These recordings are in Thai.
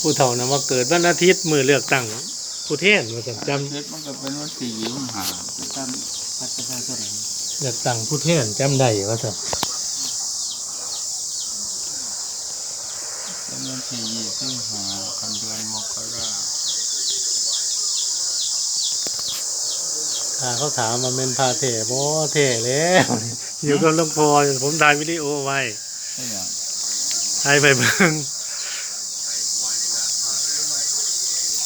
ผู้เฒ่านะว่าเกิดวันอาทิตย์มือเลือกตั้งผู้เทศว่าซั่นจเพชรมันก็เป็นวันที่ยี่สิบห้าตามพัฒนาส่วนไหนำเลือกตั้งผู้เทศจำได้ว่าซั่นเป็นวันที่ยี่สิบห้ากันเดือนมกราถ้าเขาถามมาเป็นพาเทบ่เทแล้วอยู่กับหลวงพ่อผมถ่ายวิดีโอไว้ใช่ยังให้ไปเบิ่ง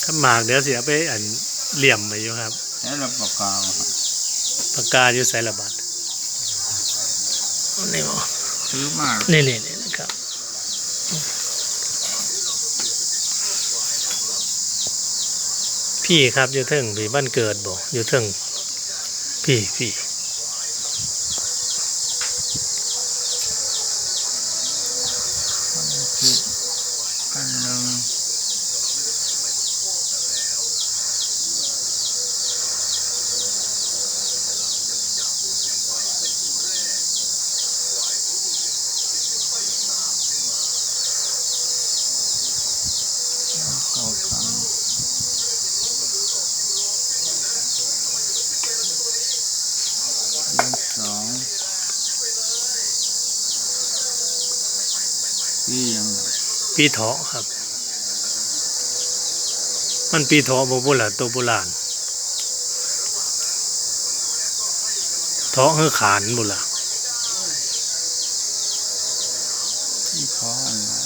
ขมากเดี๋ยวเสียไปอันเหลี่ยมไปอยู่ครับใช้รับประกาศปากกาอยู่ใส่ระบาดนี่บ่ซื้อมานี่นี่นี่นะครับพี่ครับอยู่เทิงพี่บ้านเกิดบ่อยู่เทิงพี่พี่ คืออันหนึ่ง เข้าครั้งเดือนสองปียังไง ปีเถาะครับ มันปีเถาะบ่บุล่ะตัวโบราณเถาะเฮือขานบุล่ะปีเถาะไหน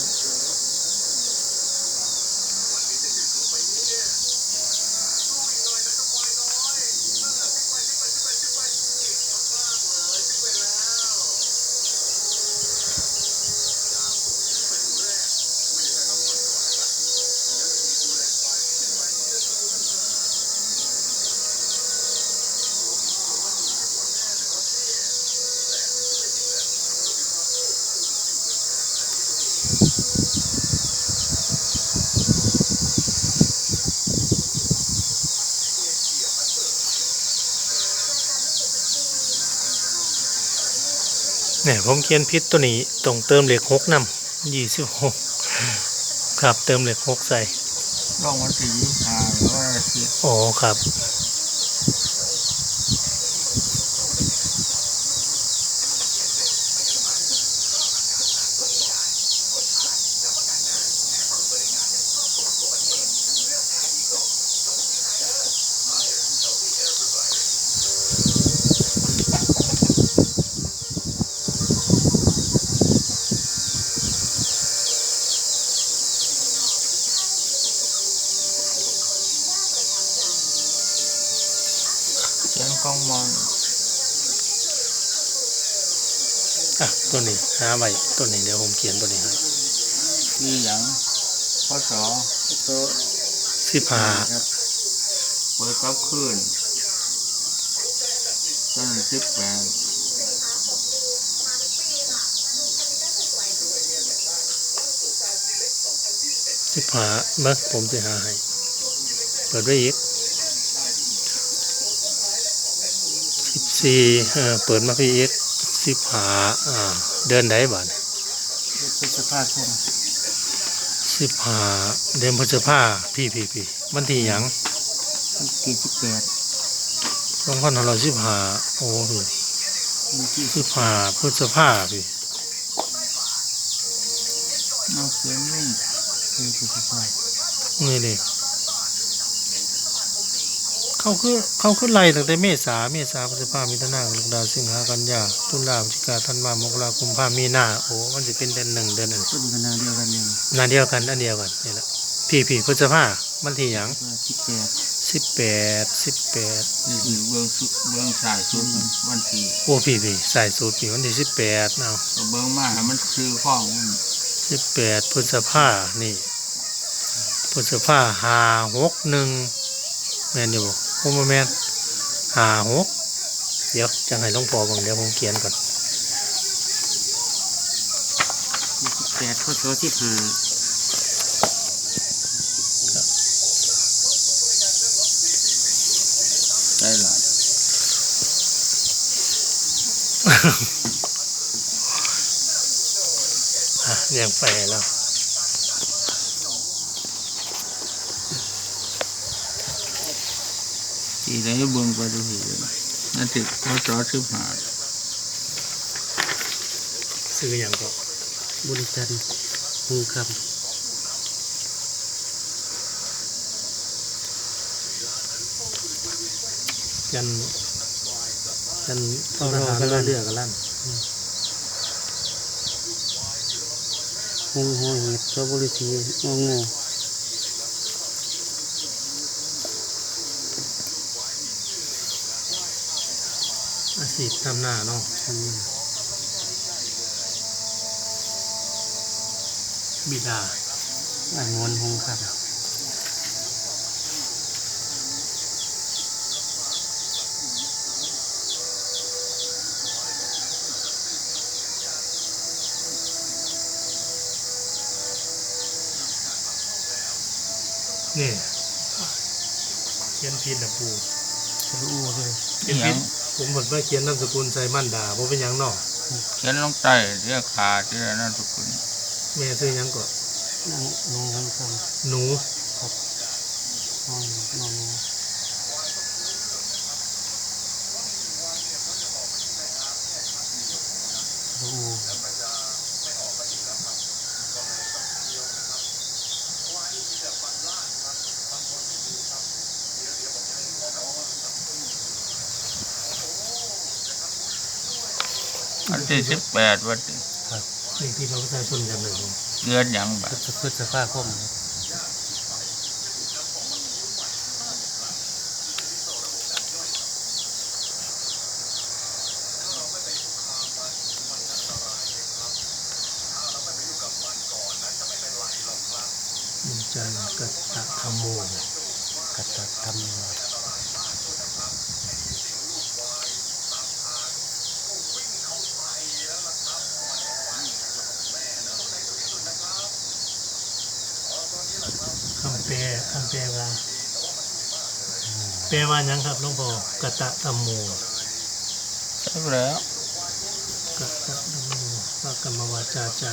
เนี่ยผมเขียนพิษตัวนี้ต้องเติมเหล็กหกนำยี่สิบหกครับเติมเหล็กหกใส่ลองวันที่ยี่สิบห้าหรือว่าอาทิตย์อ๋อครับ เสียงกองมอนอะตัวนี้หาไว้ตัวนี้เดี๋ยวผมเขียนตัวนี้ให้ที่หยังพศโต๊ะสิบห้าครับเปิดกับคืนต้นสิบแปดสิบห้าเบิ่งผมจะหาให้ เปิดไว้อีก สิบสี่เออเปิดมาพี่อีกสิบห้าอ่าเดือนไหนบ้านพฤษภาคมสิบห้าเดือนพฤษภาพี่พี่พี่วันที่หยังที่สิบแปดสองพันห้าร้อยสิบห้าโอ้พี่วันที่สิบห้าพฤษภาพี่เอาเสียงนี่คือพฤษภานี่เลย เขาคือเขาคือไล่ตั้งแต่เมษาเมษาพฤษภามิถุนากรกฎาสิงหากันยาตุลาพฤศจิกาธันวามกราคมพามีนาโอ้มันจะเป็นเดือนหนึ่งเดือนอันต้นกันนาเดียวกันเองนาเดียวกันอันเดียวกันนี่แหละพี่พี่พฤษภามันที่หยังว่าสิบแปดสิบแปดสิบแปดนี่คือเบื้องสุดเบื้องสายสุดวันที่โอ้พี่พี่ใส่สูตรพี่วันที่สิบแปดเอาเบื้องมาให้มันคือข้องมันสิบแปดพฤษภานี่พฤษภาหาหกหนึ่งแม่นอยู่บ่ผม ว่าแม่นหาหกเดี๋ยวจังให้หลวงพ่อเบังเดี๋ยวผมเขียนก่อนยี่สิบแปดพศสิบห้าได้หลายอะเรียงไฟแล้ว สีได้เบิ่งไปดูสินั่นถึงพอจอสิบห้าซื้ออย่างก็บุญจันทร์หงคยันยันำทหารกันลั่นเรือกันลั่นหงหัวเห็ดตัวบริสีงองู อาชีพทำหน้าเนาะอืมบิดาอ่านวนหงคนี่เขียนผิดนะปูำตัวอู้เลยเขียนผิด ผมหมดว่าเขียนนามสกุลใส่มันดาเพราะเป็นหยังเนาะเขียนลงใต้เรียกขาที่นั่นทุกคนแม่ซื้อหยังก็นั่งนงหงคหนูำนอนนอน ที่สิบแปดวันที่นี่ที่เขาประชาชนกันเลยผมเดือนหยังแบบพฤษพฤษภาคมครับบุญจันทร์กัตตะธรรมโม กัตตธรรม คำแปลคำแป ลว่าแปลว่าหยังครับหลวงพ่อกัตตะธรรมโมใช่แล้วกัตตะธรรมโมปากรรมวาจาจา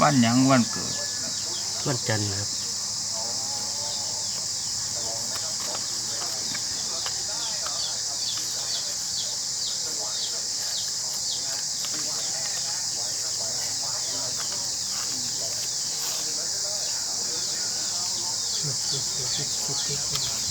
วันหยังวันเกิด วันจันทร์ครับ ピッツピッツピッツ。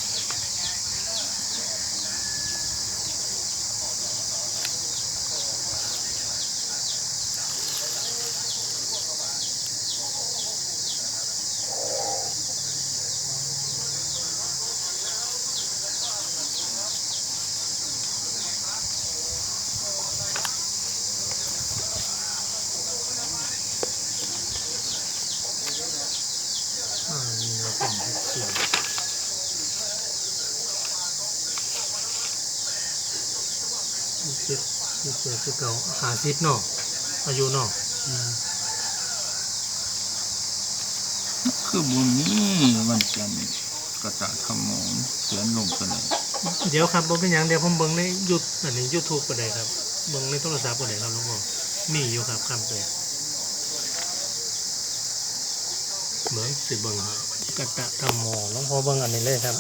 ยี่สิบยี่สิบเจ็ดสิบเก้าหาสิบเนาะอายุเนาะอืมคือบุญนี้วันจันทร์กษัตริย์ธรรมโมเขียนลงกันเลยเดี๋ยวครับบ่เป็นหยังเดี๋ยวผมเบิ่งในยูอันนี้ยูทูบก็ได้ครับเบิ่งในโทรศัพท์ก็ได้ครับหลวงพ่อมีอยู่ครับคำแปลเบิ่งสิเบิ่งครับกัตตะธรรมโมหลวงพ่อเบิ่งอันนี้เลยครับ